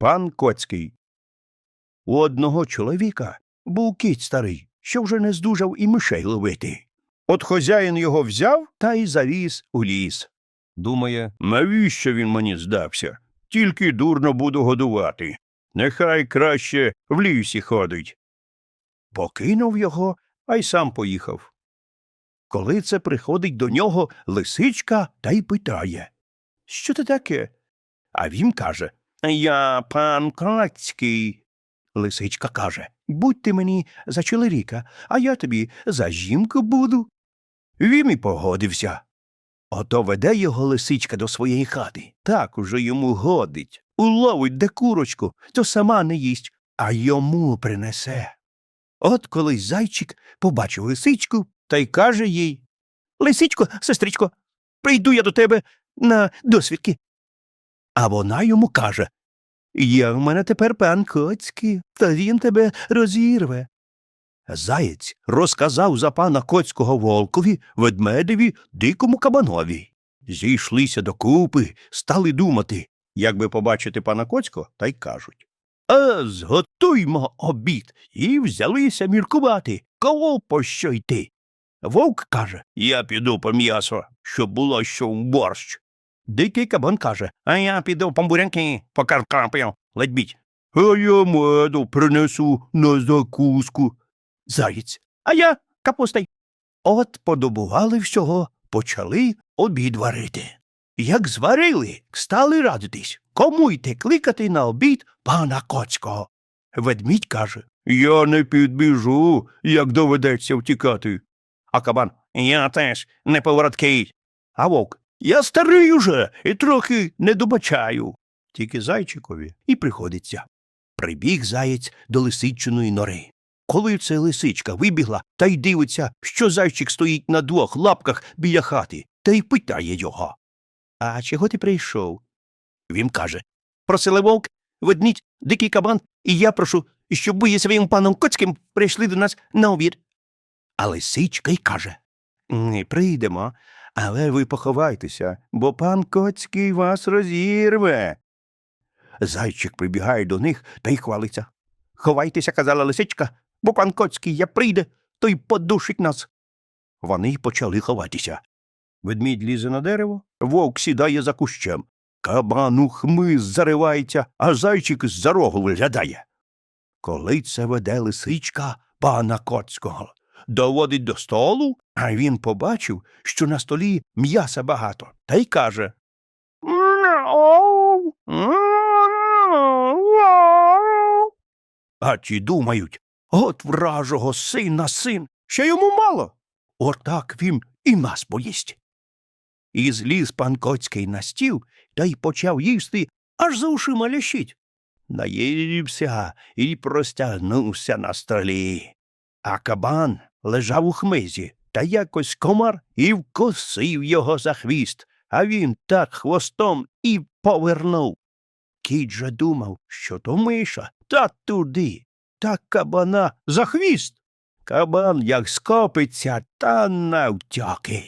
Пан Коцький. У одного чоловіка був кіт старий, що вже не здужав і мишей ловити. От хозяїн його взяв та й завіз у ліс. Думає, навіщо він мені здався? Тільки дурно буду годувати. Нехай краще в лісі ходить. Покинув його, а й сам поїхав. Коли це приходить до нього лисичка та й питає Що це таке? А він каже Я пан Коцький. Лисичка каже Будь ти мені за чоловіка, а я тобі за жінку буду. Він і погодився. Ото веде його лисичка до своєї хати. Так уже йому годить. Уловить де курочку, то сама не їсть, а йому принесе. От колись зайчик побачив лисичку та й каже їй Лисичко, сестричко, прийду я до тебе на досвідки. А вона йому каже Є в мене тепер пан Коцький, та він тебе розірве. Заєць розказав за пана Коцького волкові, ведмедеві, дикому кабанові. Зійшлися докупи, стали думати, як би побачити пана Коцького, та й кажуть. А зготуймо обід, і взялися міркувати, кого по що йти. Вовк каже Я піду по м'ясо, щоб було що в борщ. Дикий кабан каже А я піду по бурянки, по картоплю, ледь А я меду принесу на закуску. Заєць. А я капустей. От подобували всього, почали обід варити. Як зварили, стали радитись, кому йти кликати на обід пана Коцького. Ведмідь каже Я не підбіжу, як доведеться втікати. А кабан Я теж не повороткий. А вовк Я старий уже і трохи не добачаю. Тільки зайчикові і приходиться. Прибіг заєць до лисичиної нори. Коли це лисичка вибігла та й дивиться, що зайчик стоїть на двох лапках біля хати, та й питає його. А чого ти прийшов? Він каже Просили вовк, ведмідь, дикий кабан, і я прошу, щоб ви зі своїм паном Коцьким прийшли до нас на обід. А лисичка й каже Не прийдемо, але ви поховайтеся, бо пан Коцький вас розірве. Зайчик прибігає до них та й хвалиться. Ховайтеся, казала лисичка, бо пан Коцький я прийде, то й подушить нас. Вони почали ховатися. Ведмідь лізе на дерево, вовк сідає за кущем. Кабан у хмиз заривається, а зайчик з-за рогу виглядає. Коли це веде лисичка пана Коцького, доводить до столу, а він побачив, що на столі м'яса багато, та й каже А ті думають, от вражого сина син, ще йому мало. Отак він і нас поїсть. І зліз пан Коцький на стіл та й почав їсти, аж за ушима лящить. Наївся і простягнувся на столі. А кабан лежав у хмизі, та якось комар і вкосив його за хвіст, а він так хвостом і повернув. Кіт же думав, що то миша, та туди, та кабана за хвіст. Кабан як скопиться, та навтяки.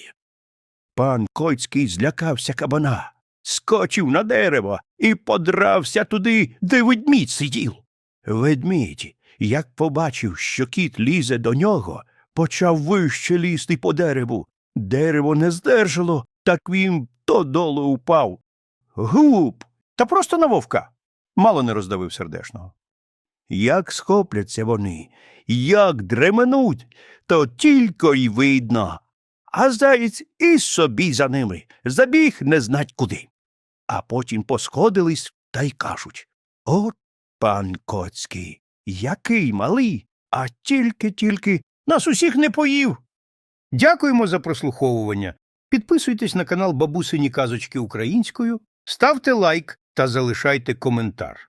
Пан Коцький злякався кабана, скочив на дерево і подрався туди, де ведмідь сидів. Ведмідь, як побачив, що кіт лізе до нього, почав вище лізти по дереву. Дерево не здержало, так він то долу упав. Гуп! Та просто на вовка. Мало не роздавив сердешного. Як схопляться вони, як дременуть, то тільки й видно. А заєць і собі за ними забіг не знать куди. А потім посходились та й кажуть От пан Коцький, який малий, а тільки-тільки нас усіх не поїв. Дякуємо за прослуховування. Підписуйтесь на канал Бабусині Казочки Українською, ставте лайк та залишайте коментар.